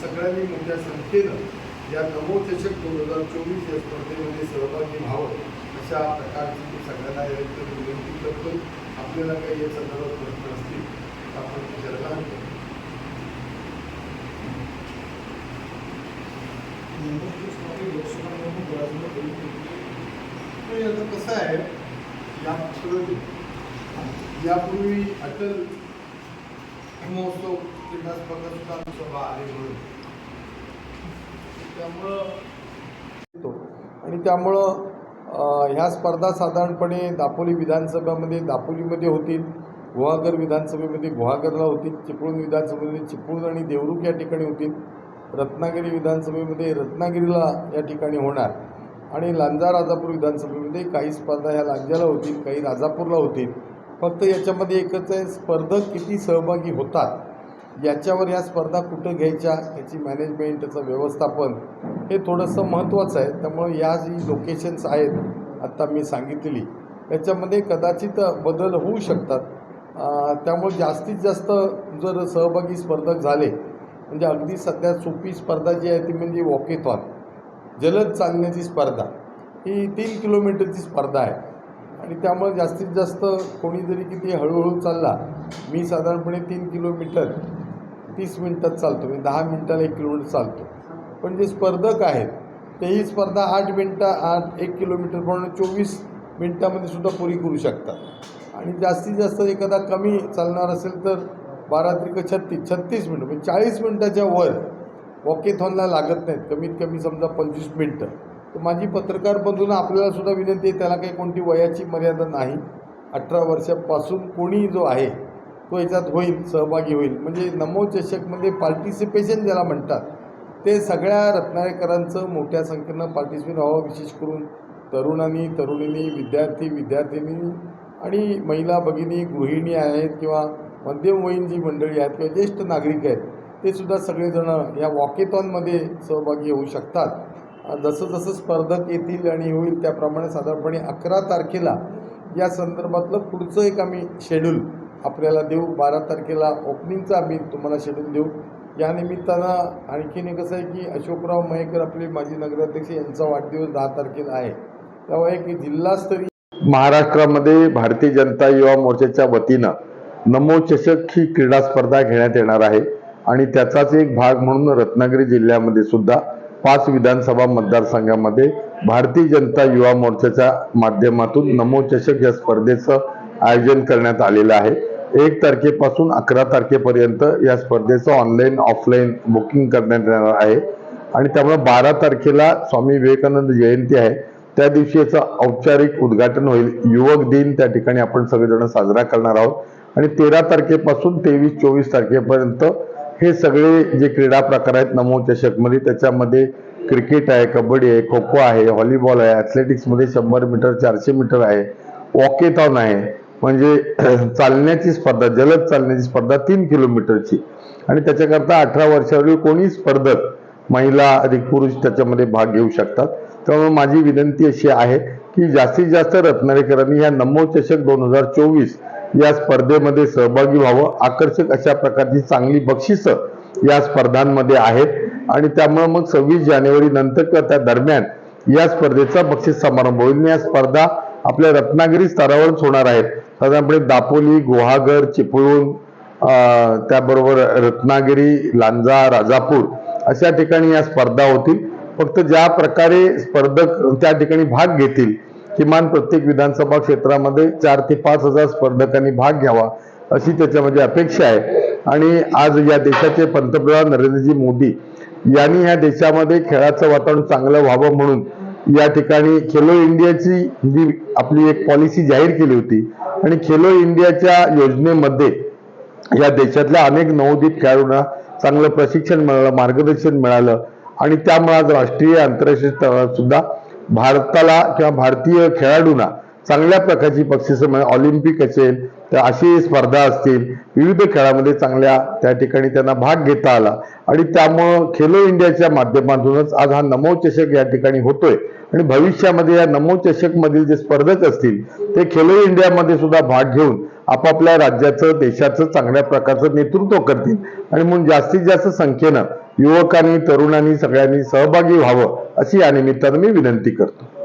सगळ्यांनी मोठ्या संख्येनं या नमोचषक दोन हजार चोवीस या स्पर्धेमध्ये सहभागी व्हावं अशा प्रकारची मी सगळ्यांना यानंतर विनंती करतो. आपल्याला काही या संदर्भात प्रश्न असतील तर आपण विचारला आता कसं आहे यापूर्वी यापूर्वी अटल महोत्सव क्रीडा स्पर्धा सुद्धा आमची सभा आली म्हणून. त्यामुळं आणि त्यामुळं ह्या स्पर्धा साधारणपणे दापोली विधानसभामध्ये दापोलीमध्ये होतील गुहागर विधानसभेमध्ये गुहागरला होतील चिपळूण विधानसभेमध्ये चिपळूण आणि देवरुख या ठिकाणी होतील रत्नागिरी विधानसभेमध्ये रत्नागिरीला या ठिकाणी होणार. आणि लांजा राजापूर विधानसभेमध्ये काही स्पर्धा ह्या लांजाला होतील काही राजापूरला होतील फक्त याच्यामध्ये एकच आहे स्पर्धक किती सहभागी होतात? याच्यावर या स्पर्धा कुठं घ्यायच्या याची मॅनेजमेंट त्याचं व्यवस्थापन हे थोडंसं महत्त्वाचं आहे. त्यामुळे या जी लोकेशन्स आहेत आत्ता मी सांगितलेली याच्यामध्ये कदाचित बदल होऊ शकतात. त्यामुळे जास्तीत जास्त जर सहभागी स्पर्धक झाले म्हणजे अगदी सध्या सोपी स्पर्धा जी आहे ती म्हणजे वॉकेथॉन जलद चालण्याची स्पर्धा ही तीन किलोमीटरची स्पर्धा आहे. आणि त्यामुळे जास्तीत जास्त कोणी जरी किती हळूहळू चालला मी साधारणपणे तीन किलोमीटर तीस मिनटात चालतो म्हणजे दहा मिनटाला एक किलोमीटर चालतो. पण जे स्पर्धक आहेत तेही स्पर्धा आठ मिनटं आठ एक किलोमीटर चोवीस मिनटामध्ये सुद्धा पुरी करू शकतात. आणि जास्तीत जास्त एखादा कमी चालणार असेल तर बारा त्रिक छत्तीस छत्तीस मिनटं म्हणजे चाळीस मिनटाच्या वर वॉकेथॉनला लागत नाहीत. कमीत कमी समजा पंचवीस मिनटं. तर माझी पत्रकार बंधूंना आपल्याला सुद्धा विनंती आहे त्याला काही कोणती वयाची मर्यादा नाही. अठरा वर्षापासून कोणी जो आहे तो याच्यात होईल सहभागी होईल. म्हणजे नमो चषकमध्ये पार्टिसिपेशन ज्याला म्हणतात ते सगळ्या रत्नागिरीकरांचं मोठ्या संख्येनं पार्टिसिपेट व्हावं विशेष करून तरुणांनी तरुणींनी विद्यार्थी विद्यार्थिनी आणि महिला भगिनी गृहिणी आहेत किंवा मध्यमवयीन जी मंडळी आहेत किंवा ज्येष्ठ नागरिक आहेत ते सुद्धा सगळेजणं या वॉकेथॉनमध्ये सहभागी होऊ शकतात. जसं जसं स्पर्धक येतील आणि होईल त्याप्रमाणे साधारणपणे अकरा तारखेला या संदर्भातलं पुढचं एक आम्ही शेड्यूल आपल्याला देऊ. बारा तारखेला ओपनिंगचा आम्ही तुम्हाला शेड्यूल देऊ. या निमित्तानं आणखीन एक असं आहे की अशोकराव मयेकर आपले माजी नगराध्यक्ष यांचा वाढदिवस दहा तारखेला आहे. त्यामुळे की जिल्हास्तरीय महाराष्ट्रामध्ये भारतीय जनता युवा मोर्चाच्या वतीनं नमो चषक ही क्रीडा स्पर्धा घेण्यात येणार आहे. आणि त्याचाच एक भाग म्हणून रत्नागिरी जिल्ह्यामध्ये सुद्धा पाच विधानसभा मतदारसंघामध्ये भारतीय जनता युवा मोर्चाच्या माध्यमातून नमो चषक या स्पर्धेचं आयोजन करण्यात आलेलं आहे. एक तारखेपासून अकरा तारखेपर्यंत या स्पर्धेचं ऑनलाईन ऑफलाईन बुकिंग करण्यात येणार आहे. आणि त्यामुळे बारा तारखेला स्वामी विवेकानंद जयंती आहे. त्या दिवशी याचं औपचारिक उद्घाटन होईल. युवक दिन त्या ठिकाणी आपण सगळेजण साजरा करणार आहोत. आणि तेरा तारखेपासून तेवीस चोवीस तारखेपर्यंत हे सगळे जे क्रीडा प्रकार आहेत नमो चषकमध्ये त्याच्यामध्ये क्रिकेट आहे कबड्डी आहे खो खो आहे व्हॉलीबॉल आहे ॲथलेटिक्समध्ये शंभर मीटर चारशे मीटर आहे वॉकेथॉन आहे. म्हणजे चालण्याची स्पर्धा जलद चालण्याची स्पर्धा तीन किलोमीटरची. आणि त्याच्याकरता अठरा वर्षावरील कोणी स्पर्धक महिला अधिक पुरुष त्याच्यामध्ये भाग घेऊ शकतात. त्यामुळे माझी विनंती अशी आहे की जास्तीत जास्त रत्नारेकरांनी ह्या नमो चषक दोन हजार चोवीस या स्पर्धेमध्ये सहभागी व्हावं. आकर्षक अशा प्रकारची चांगली बक्षिसं या स्पर्धांमध्ये आहेत. आणि त्यामुळे मग सव्वीस जानेवारी नंतर किंवा त्या दरम्यान या स्पर्धेचा बक्षीस समारंभ होईल. या स्पर्धा आपल्या रत्नागिरी स्तरावरच होणार आहेत. साधारणपणे दापोली गुहागर चिपळूण त्याबरोबर रत्नागिरी लांजा राजापूर अशा ठिकाणी या स्पर्धा होतील. फक्त ज्या प्रकारे स्पर्धक त्या ठिकाणी भाग घेतील किमान प्रत्येक विधानसभा क्षेत्रामध्ये चार ते पाच हजार स्पर्धकांनी भाग घ्यावा अशी त्याच्यामध्ये अपेक्षा आहे. आणि आज या देशाचे पंतप्रधान नरेंद्रजी मोदी यांनी या देशामध्ये खेळाचं वातावरण चांगलं व्हावं म्हणून या ठिकाणी खेलो इंडियाची जी आपली एक पॉलिसी जाहीर केली होती आणि खेलो इंडियाच्या योजनेमध्ये या देशातल्या अनेक नवोदित खेळाडूंना चांगलं प्रशिक्षण मिळालं मार्गदर्शन मिळालं आणि त्यामुळे आज राष्ट्रीय आंतरराष्ट्रीय स्तरावर सुद्धा भारताला किंवा भारतीय खेळाडूंना चांगल्या प्रकारची बक्षिसं ऑलिम्पिक असेल तर अशी स्पर्धा असतील विविध खेळामध्ये चांगल्या त्या ठिकाणी त्यांना भाग घेता आला. आणि त्यामुळं खेलो इंडियाच्या माध्यमातूनच आज हा नमो चषक या ठिकाणी होतोय. आणि भविष्यामध्ये या नमो चषक मधील जे स्पर्धक असतील ते खेलो इंडियामध्ये सुद्धा भाग घेऊन आपापल्या राज्याचं देशाचं चांगल्या प्रकारचं नेतृत्व करतील. आणि म्हणून जास्तीत जास्त संख्येनं युवकांनी तरुणांनी सगळ्यांनी सहभागी व्हावं अशी या निमित्तानं मी विनंती करतो.